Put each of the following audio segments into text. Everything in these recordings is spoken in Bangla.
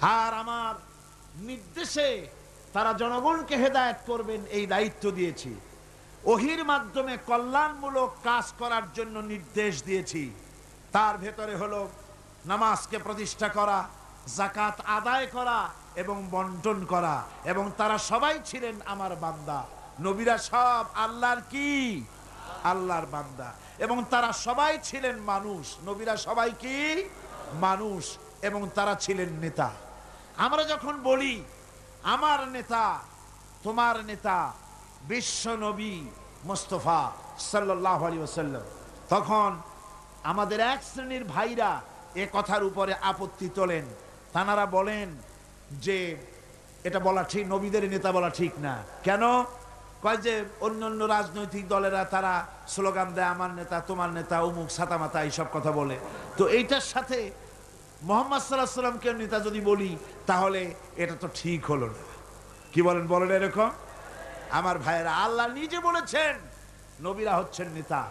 আর আমার নির্দেশে তারা জনগণকে হেদায়েত করবেন, এই দায়িত্ব দিয়েছি। ওহির মাধ্যমে কল্যাণমূলক কাজ করার জন্য নির্দেশ দিয়েছি। তার ভেতরে হলো নামাজকে প্রতিষ্ঠা করা জাকাত আদায় করা এবং বন্টন করা এবং তারা সবাই ছিলেন আমার বান্দা। নবীরা সব আল্লাহর কি? আল্লাহর বান্দা। এবং তারা সবাই ছিলেন মানুষ। নবীরা সবাই কি? মানুষ। এবং তারা ছিলেন নেতা। আমরা যখন বলি, আমার নেতা, তোমার নেতা, বিশ্ব নবী মোস্তফা সাল্লাহ আলী ওসাল্লাম তখন আমাদের এক শ্রেণির ভাইরা এ কথার উপরে আপত্তি তোলেন। তানারা বলেন যে, এটা বলা ঠিক, নবীদের নেতা বলা ঠিক না। কেন? কয় যে অন্য অন্য রাজনৈতিক দলেরা তারা স্লোগান দেয়, আমার নেতা, তোমার নেতা, অমুক সাতামাতা এইসব কথা বলে। তো এইটার সাথে মোহাম্মদ সাল্লাহ সাল্লামকে নেতা যদি বলি, তাহলে এটা তো ঠিক হলো না। কি বলেন বলেন এরকম? আমার ভাইয়েরা, আল্লাহ নিজে বলেছেন, নবীরা হচ্ছেন নেতা।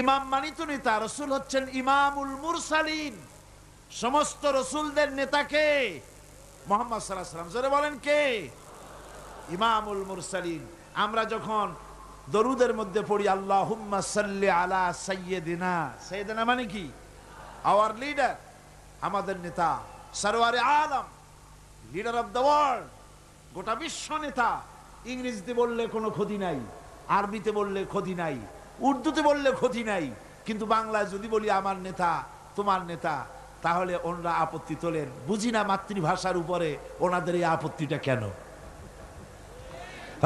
ইমাম মানিত নেতা, রসুল হচ্ছেন ইমামুল মুরসালিন। সমস্ত রসুলদের নেতাকে মোহাম্মদ সাল্লাহ সাল্লাম জোরে বলেন কে? ইমামুল মুরসালিন। আমরা যখন দরুদের মধ্যে পড়ি আল্লাহ সাল্লি আলা সাইয়েদিনা সাইয়েদিনা মানে কি? আওয়ার লিডার আমাদের নেতা, সরওয়ারে আলম লিডার অফ দ্য ওয়ার্ল্ড গোটা বিশ্ব নেতা। ইংরেজিতে বললে কোনো ক্ষতি নাই, আরবিতে বললে ক্ষতি নাই, উর্দুতে বললে ক্ষতি নাই, কিন্তু বাংলায় যদি বলি আমার নেতা, তোমার নেতা, তাহলে ওনারা আপত্তি তোলেন। বুঝি না মাতৃভাষার উপরে ওনাদের এই আপত্তিটা কেন?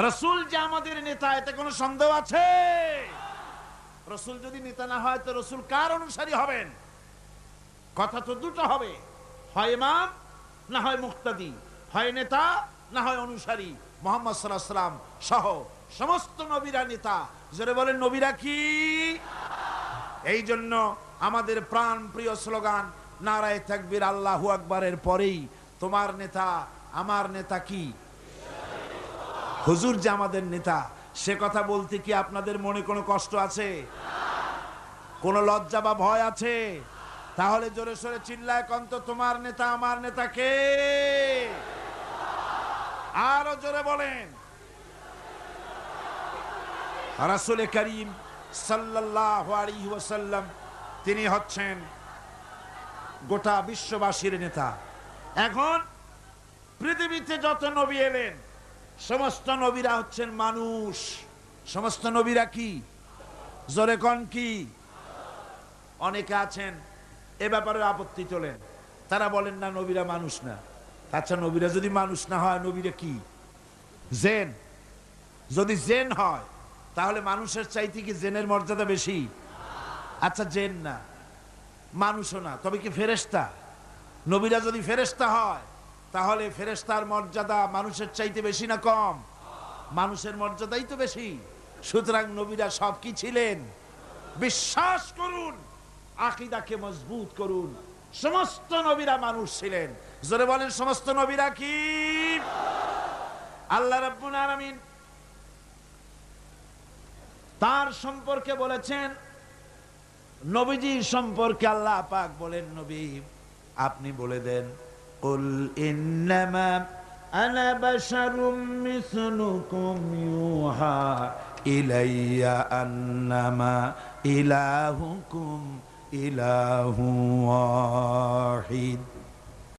রসুল যে আমাদের নেতা, এতে কোনো সন্দেহ আছে? রসুল যদি নেতা না হয়, তো রসুল কার অনুসারী হবেন? কথা তো দুটো হবে। হয় ইমাম, না হয় মুক্তাদি। হয় নেতা, না হয় অনুসারী। মোহাম্মদ সাল্লাহ সহ সমস্ত নবীরা নেতা। জোরে বলেন, নবীরা কি? এই জন্য আমাদের প্রাণ প্রিয় স্লোগান, নারায় থাকবির আল্লাহু আকবরের পরেই, তোমার নেতা, আমার নেতা কি? হুজুর যে আমাদের নেতা, সে কথা বলতে কি আপনাদের মনে কোনো কষ্ট আছে? কোনো লজ্জা বা ভয় আছে? তাহলে জোরে সোরে চিল্লায় কন্ত তোমার নেতা, আমার নেতা কে? আরও জোরে বলেন। রাসুল করিম সাল্লাহ তিনি হচ্ছেন গোটা বিশ্ববাসীর নেতা। এখন পৃথিবীতে যত নবী এলেন, সমস্ত নবীরা হচ্ছেন মানুষ। সমস্ত নবীরা কি? জোরে কন কি? অনেকে আছেন এ ব্যাপারে আপত্তি তোলেন। তারা বলেন, না, নবীরা মানুষ না। আচ্ছা নবীরা যদি মানুষ না হয়, নবীরা কি? জেন। যদি জেন হয়, তাহলে মানুষের চাইতে কি জেনের মর্যাদা বেশি? আচ্ছা জেন না। মানুষও না। তবে কি ফেরেস্তা নবীরা যদি ফেরেস্তা হয়, তাহলে ফেরেস্তার মর্যাদা মানুষের চাইতে বেশি না কম? মানুষের মর্যাদাই তো বেশি। সুতরাং নবীরা সব কি ছিলেন? বিশ্বাস করুন। আকিদাকে মজবুত করুন। সমস্ত নবীরা মানুষ ছিলেন। জোরে বলেন, সমস্ত নবীরা কি? আল্লাহ রাব্বুল আলামিন তার সম্পর্কে বলেছেন, নবীজি সম্পর্কে আল্লাহ পাক বলেন, নবী, আপনি বলে দেন, কুল ইন্নামা আনা বাশারুম মিসলুকুম ইউহা ইলাইয়া আন্নামা ইলাহুকুম إله واحد.